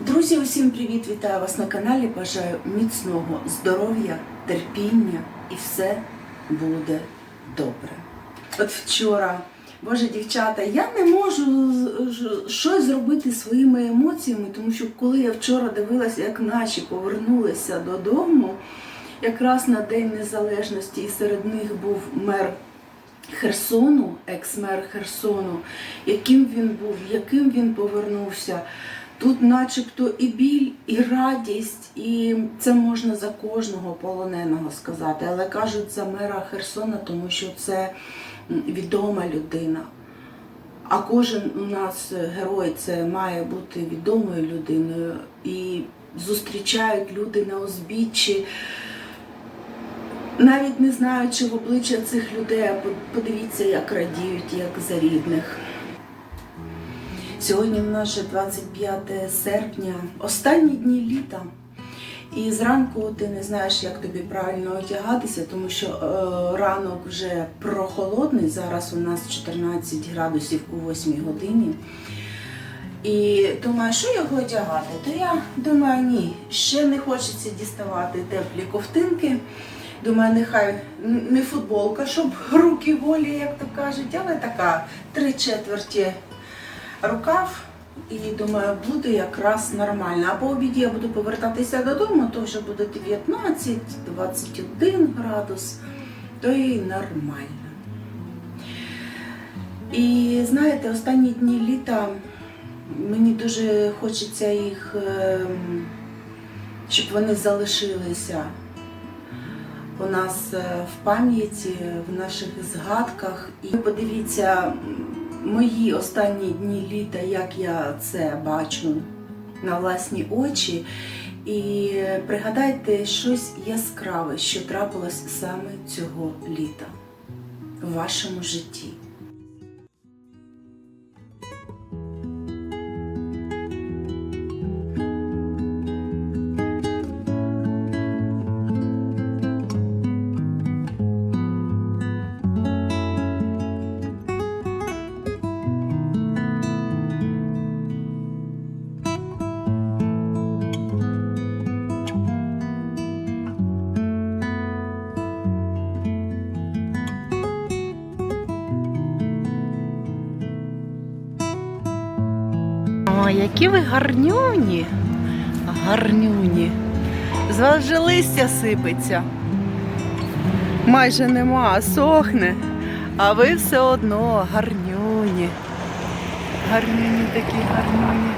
Друзі, усім привіт! Вітаю вас на каналі. Бажаю міцного здоров'я, терпіння і все буде добре. От вчора, боже дівчата, я не можу щось зробити своїми емоціями, тому що коли я вчора дивилася, як наші повернулися додому, якраз на День Незалежності, і серед них був мер Херсону, екс-мер Херсону, яким він був, яким він повернувся. Тут начебто і біль, і радість, і це можна за кожного полоненого сказати. Але кажуть за мера Херсона, тому що це відома людина. А кожен у нас герой це має бути відомою людиною. І зустрічають люди на узбіччі, навіть не знаючи в обличчя цих людей, подивіться, як радіють, як за рідних. Сьогодні в нас вже 25 серпня, останні дні літа. І зранку ти не знаєш, як тобі правильно одягатися, тому що е, ранок вже прохолодний. Зараз у нас 14 градусів у 8 годині. І думаю, що його одягати? То я думаю, ні, ще не хочеться діставати теплі ковтинки. Думаю, нехай не футболка, щоб руки волі, як то кажуть, але така три четверті рукав. І думаю, буде якраз нормально. А по обіді я буду повертатися додому, то вже буде 19-21 градус, то і нормально. І знаєте, останні дні літа мені дуже хочеться їх, ем, щоб вони залишилися у нас е, в пам'яті, в наших згадках. І подивіться мої останні дні літа, як я це бачу на власні очі. І пригадайте щось яскраве, що трапилось саме цього літа в вашому житті. Які ви гарнюні. Гарнюні. З вас же листя сипеться. Майже нема, сохне. А ви все одно гарнюні. Гарнюні такі гарнюні.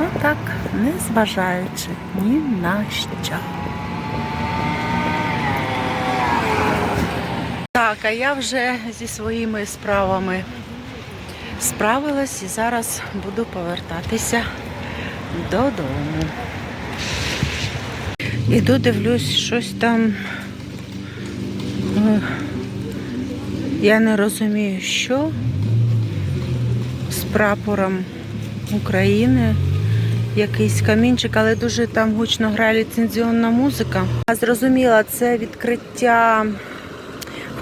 Отак, не зважаючи ні на що. Так, а я вже зі своїми справами справилась і зараз буду повертатися додому. Іду, дивлюсь, щось там. е, Я не розумію, що з прапором України. Якийсь камінчик, але дуже там гучно грає ліцензіонна музика. Я зрозуміла, це відкриття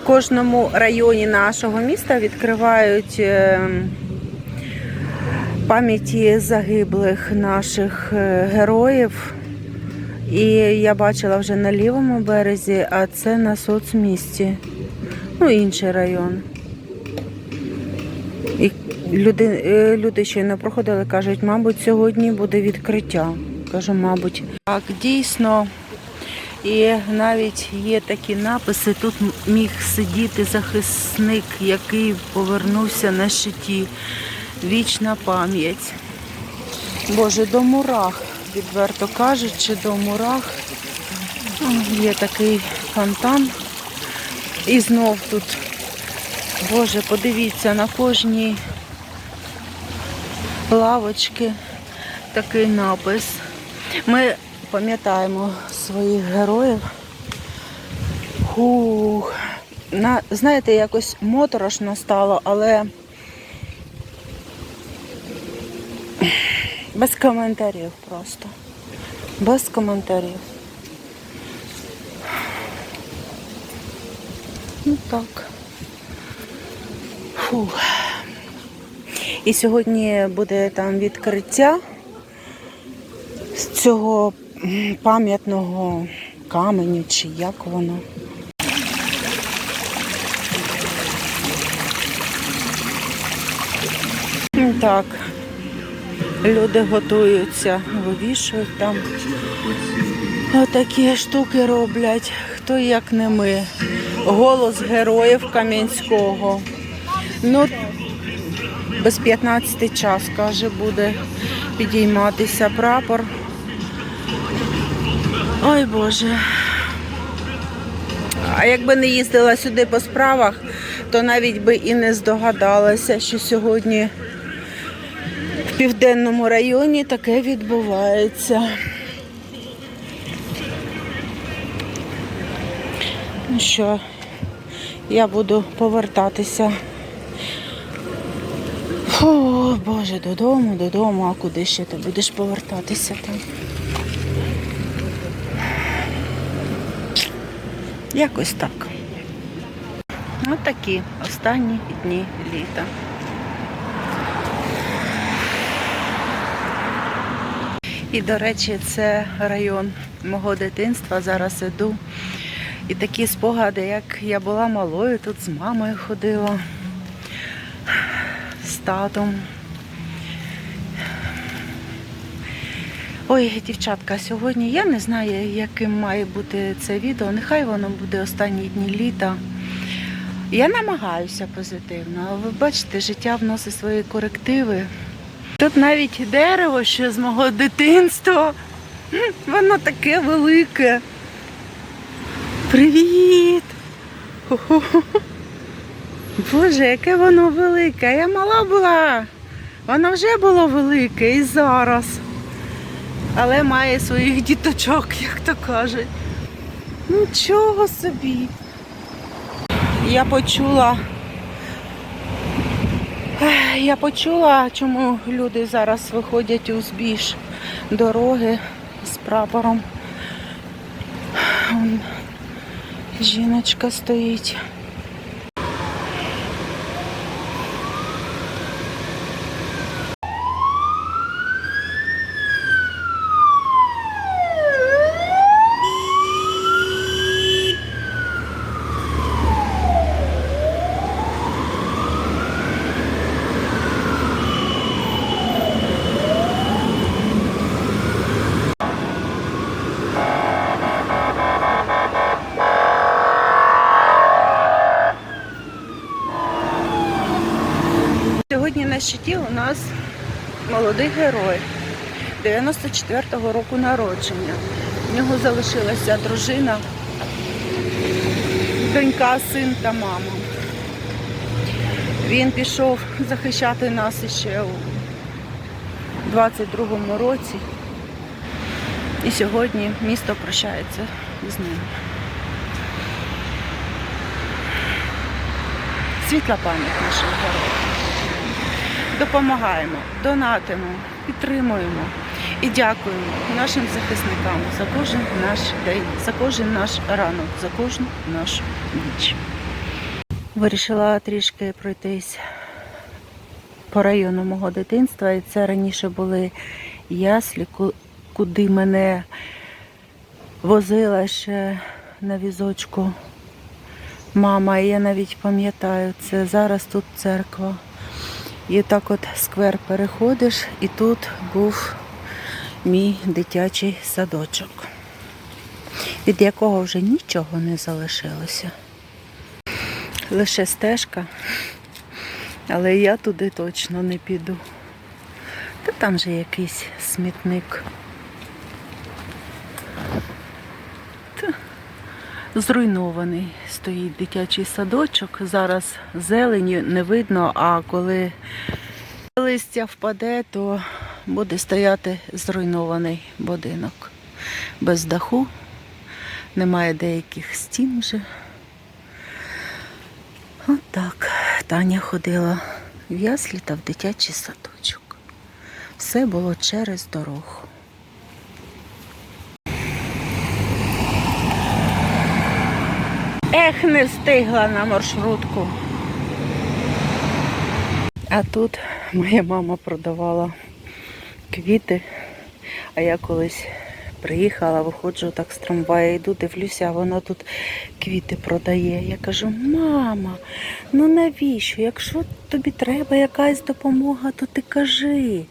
в кожному районі нашого міста відкривають е, пам'яті загиблих наших е, героїв. І я бачила вже на лівому березі, а це на соцмісті. Ну, інший район. І люди, е, люди щойно проходили, кажуть, мабуть, сьогодні буде відкриття. Кажу, мабуть. Так, дійсно. І навіть є такі написи, тут міг сидіти захисник, який повернувся на щиті. Вічна пам'ять. Боже, до мурах, відверто кажучи, до мурах. Є такий фонтан. І знов тут, Боже, подивіться, на кожній лавочці такий напис. Ми пам'ятаємо своїх героїв. Хух. На, знаєте, якось моторошно стало, але без коментарів просто. Без коментарів. Ну так. Фух. І сьогодні буде там відкриття з цього пам'ятного каменю, чи як воно. Так, люди готуються, вивішують там. Отакі штуки роблять, хто як не ми. Голос героїв Кам'янського. Ну, без 15 час, каже, буде підійматися прапор. Ой Боже. А якби не їздила сюди по справах, то навіть би і не здогадалася, що сьогодні в південному районі таке відбувається. Ну що, я буду повертатися. О, Боже, додому, додому, а куди ще ти будеш повертатися там? Якось так. Ось такі останні дні літа. І, до речі, це район мого дитинства. Зараз іду. І такі спогади, як я була малою, тут з мамою ходила, з татом. Ой, дівчатка, сьогодні я не знаю, яким має бути це відео. Нехай воно буде останні дні літа. Я намагаюся позитивно, але ви бачите, життя вносить свої корективи. Тут навіть дерево ще з мого дитинства. Воно таке велике. Привіт! Боже, яке воно велике. Я мала була. Воно вже було велике і зараз. Але має своїх діточок, як то кажуть. Нічого собі. Я почула. Я почула, чому люди зараз виходять у збіж дороги з прапором. Жіночка стоїть. Сьогодні на щиті у нас молодий герой 94-го року народження. В нього залишилася дружина, донька, син та мама. Він пішов захищати нас іще у 22-му році. І сьогодні місто прощається з ним. Світла пам'ять наших героїв допомагаємо, донатимо, підтримуємо і дякуємо нашим захисникам за кожен наш день, за кожен наш ранок, за кожну нашу ніч. Вирішила трішки пройтись по району мого дитинства, і це раніше були яслі, куди мене возила ще на візочку мама. Я навіть пам'ятаю, це зараз тут церква. І так от сквер переходиш, і тут був мій дитячий садочок, від якого вже нічого не залишилося. Лише стежка, але я туди точно не піду. Та там же якийсь смітник. Зруйнований стоїть дитячий садочок. Зараз зелені не видно, а коли листя впаде, то буде стояти зруйнований будинок. Без даху, немає деяких стін вже. Отак. Таня ходила в яслі та в дитячий садочок. Все було через дорогу. Ех, не встигла на маршрутку. А тут моя мама продавала квіти, А я колись приїхала, виходжу так з трамвая, йду, дивлюся, а вона тут квіти продає. Я кажу, мама, ну навіщо? Якщо тобі треба якась допомога, то ти кажи.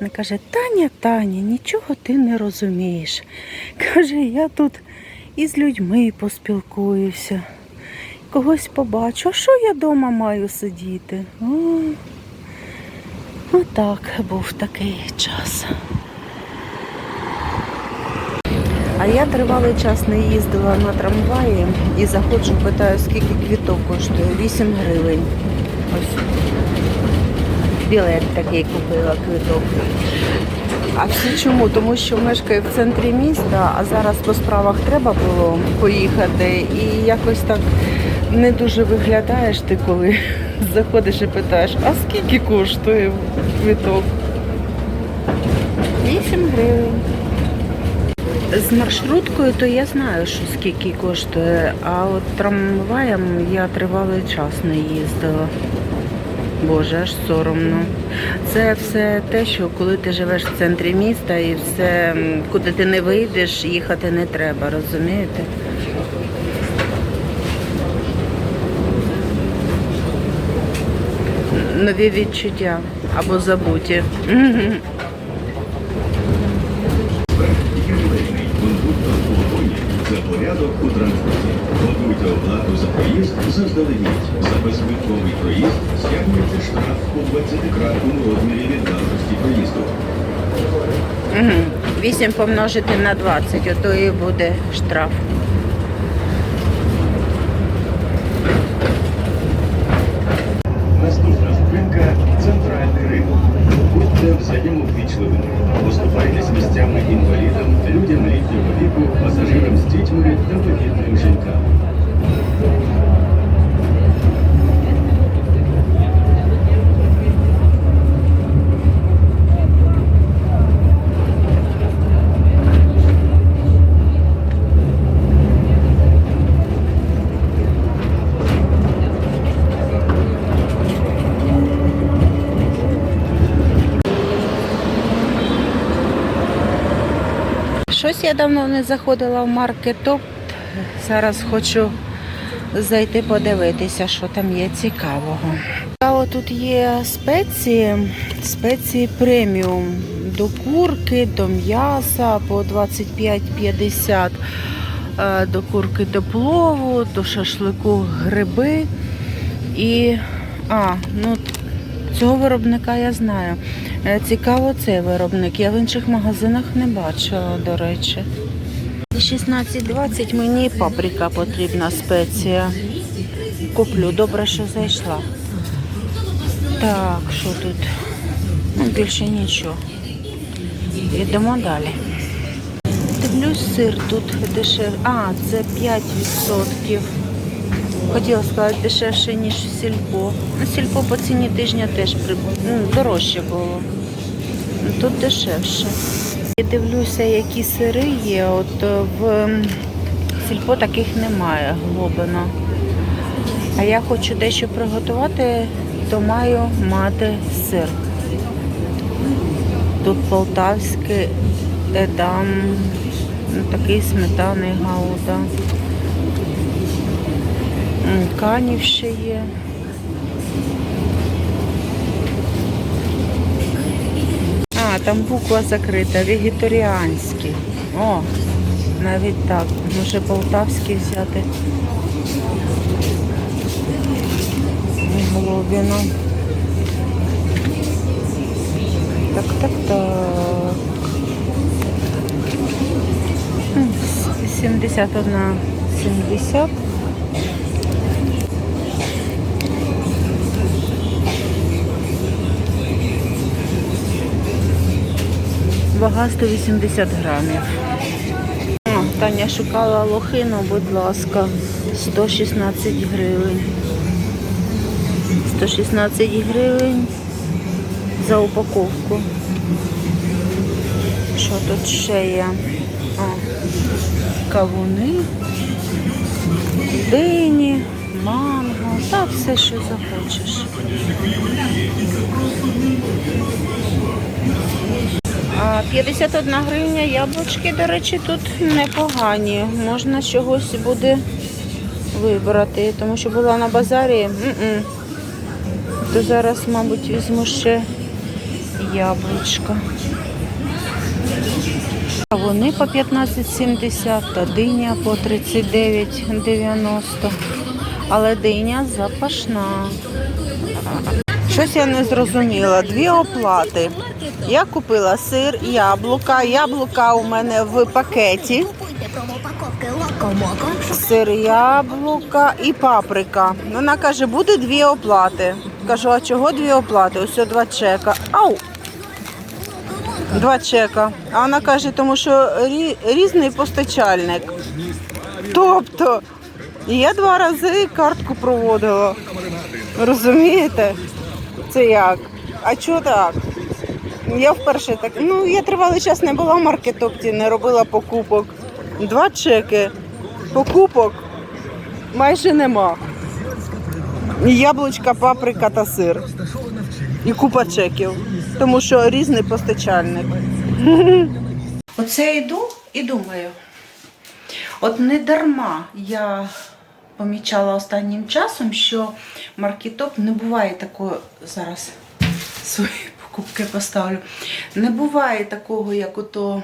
Вона каже, Таня, Таня, нічого ти не розумієш. Каже, я тут із людьми поспілкуюся, когось побачу, а що я вдома маю сидіти? О, отак був такий час. А я тривалий час не їздила на трамваї і заходжу, питаю, скільки квіток коштує. 8 гривень. Ось. Білет такий купила квиток. А всі чому? Тому що мешкаю в центрі міста, а зараз по справах треба було поїхати. І якось так не дуже виглядаєш ти, коли заходиш і питаєш, а скільки коштує квиток? 8 гривень. З маршруткою то я знаю, що скільки коштує, а от трамваєм я тривалий час не їздила. Боже, аж соромно. Це все те, що коли ти живеш в центрі міста і все, куди ти не вийдеш, їхати не треба, розумієте? Нові відчуття або забуті. Порядок у транспорті. Готуйте оплату за проїзд заздалегідь. За безквитковий проїзд стягується штраф у 20-кратному розмірі від вартості проїзду. Угу. 8 помножити на 20, ото і буде штраф. Давно не заходила в маркетоп. Зараз хочу зайти подивитися, що там є цікавого. Цікаво, тут є спеції, спеції преміум. До курки, до м'яса по 25,50, е, до курки до плову, до шашлику гриби. І а, ну цього виробника я знаю. Е, Цікаво цей виробник. Я в інших магазинах не бачила, до речі. 16.20 мені паприка потрібна спеція. Куплю, добре, що зайшла. Так, що тут? Ну, більше нічого. Йдемо далі. Дивлюсь, сир тут дешевше. А, це 5%. Хотіла сказати дешевше, ніж сільпо. Ну, сільпо по ціні тижня теж при... ну, дорожче було. Тут дешевше. Я дивлюся, які сири є. От е, в сільпо таких немає глобина. А я хочу дещо приготувати, то маю мати сир. Тут полтавський едам, ну, такий сметаний гауда. Канів ще є. А, там буква закрита, вегетаріанський. О, навіть так. Може полтавський взяти. Голубіна. Так, так, так. М, 71, 70. Вага 180 грамів. Таня шукала лохину, будь ласка, 116 гривень. 116 гривень за упаковку. Що тут ще є? О, кавуни, дині, манго, та все, що захочеш. А А, 51 гривня, яблучки, до речі, тут непогані. Можна чогось буде вибрати, тому що була на базарі. То зараз, мабуть, візьму ще яблучка. А Вони по 15,70 та диня по 39,90. Але диня запашна. Щось я не зрозуміла. Дві оплати. Я купила сир, яблука. Яблука у мене в пакеті. Сир, яблука і паприка. Вона каже, буде дві оплати. Кажу, а чого дві оплати? Ось два чека. Ау! Два чека. А вона каже, тому що рі- різний постачальник. Тобто, я два рази картку проводила. Розумієте? Це як? А чого так? Я вперше так. Ну, я тривалий час не була в маркетопті, не робила покупок. Два чеки. Покупок майже нема. Яблучка, паприка та сир. І купа чеків. Тому що різний постачальник. Оце йду і думаю. От не дарма я помічала останнім часом, що маркетоп не буває такого зараз свої покупки поставлю. Не буває такого, як ото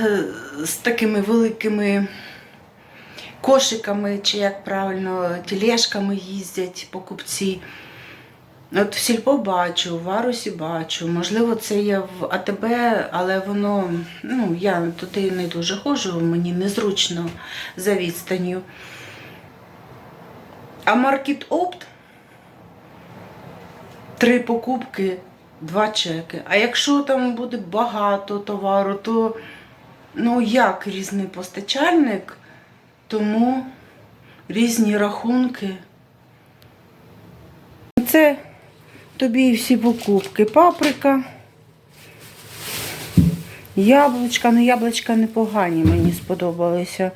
е, з такими великими кошиками, чи як правильно, тележками їздять покупці. От в сільпо бачу, в Арусі бачу, можливо, це є в АТБ, але воно, ну, я туди не дуже ходжу, мені незручно за відстанню. А Маркет Опт три покупки, два чеки. А якщо там буде багато товару, то ну як різний постачальник, тому різні рахунки. Це тобі і всі покупки. Паприка, яблучка. Ну, яблучка непогані, мені сподобалися.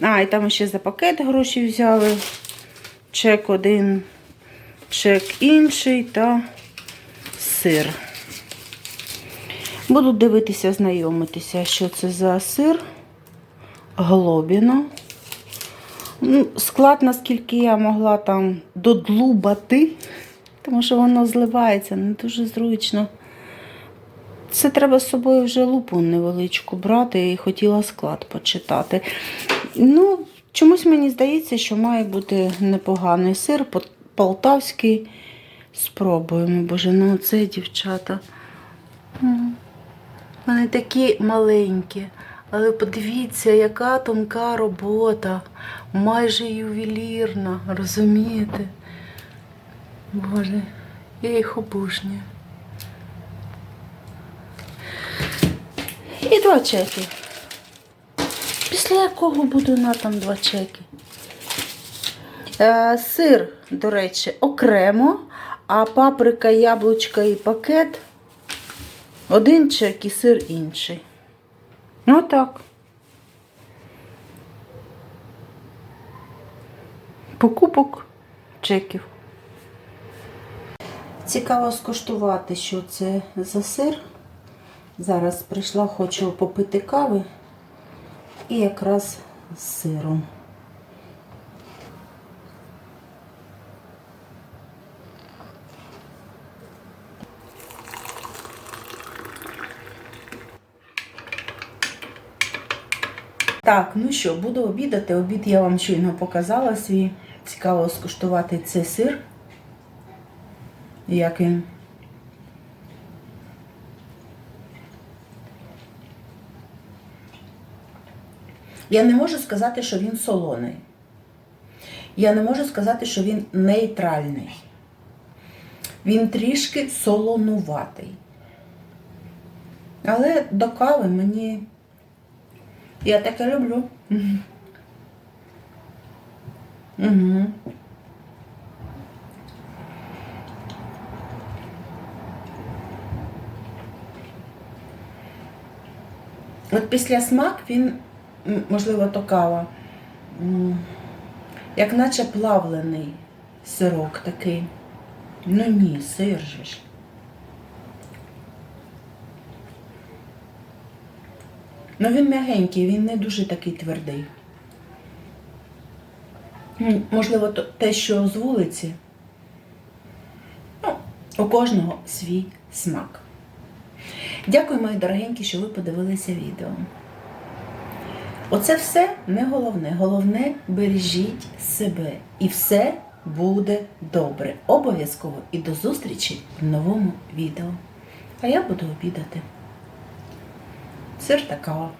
А, і там ще за пакет гроші взяли. Чек один, чек інший та сир. Буду дивитися, знайомитися, що це за сир. Глобіно. Ну, Склад, наскільки я могла там додлубати, тому що воно зливається, не дуже зручно. Це треба з собою вже лупу невеличку брати і хотіла склад почитати. Ну, чомусь мені здається, що має бути непоганий сир, полтавський. Спробуємо, боже, ну це дівчата. Вони такі маленькі. Але подивіться, яка тонка робота, майже ювелірна, розумієте? Боже, я їх обожнюю. І два чеки. Після якого буду на там два чеки. Е, сир, до речі, окремо, а паприка, яблучка і пакет один чек і сир інший. Ну так. Покупок чеків. Цікаво скуштувати, що це за сир. Зараз прийшла, хочу попити кави і якраз з сиром. Так, ну що, буду обідати. Обід я вам щойно показала свій. Цікаво скуштувати цей сир. Як він. Я не можу сказати, що він солоний. Я не можу сказати, що він нейтральний. Він трішки солонуватий. Але до кави мені я таке люблю. Угу. От після смак він, можливо, то кава, як наче плавлений сирок такий. Ну ні, сир же ж. Ну він м'ягенький, він не дуже такий твердий. Можливо, те, що з вулиці. Ну, у кожного свій смак. Дякую, мої дорогенькі, що ви подивилися відео. Оце все не головне. Головне бережіть себе. І все буде добре. Обов'язково і до зустрічі в новому відео. А я буду обідати. Сир та кава.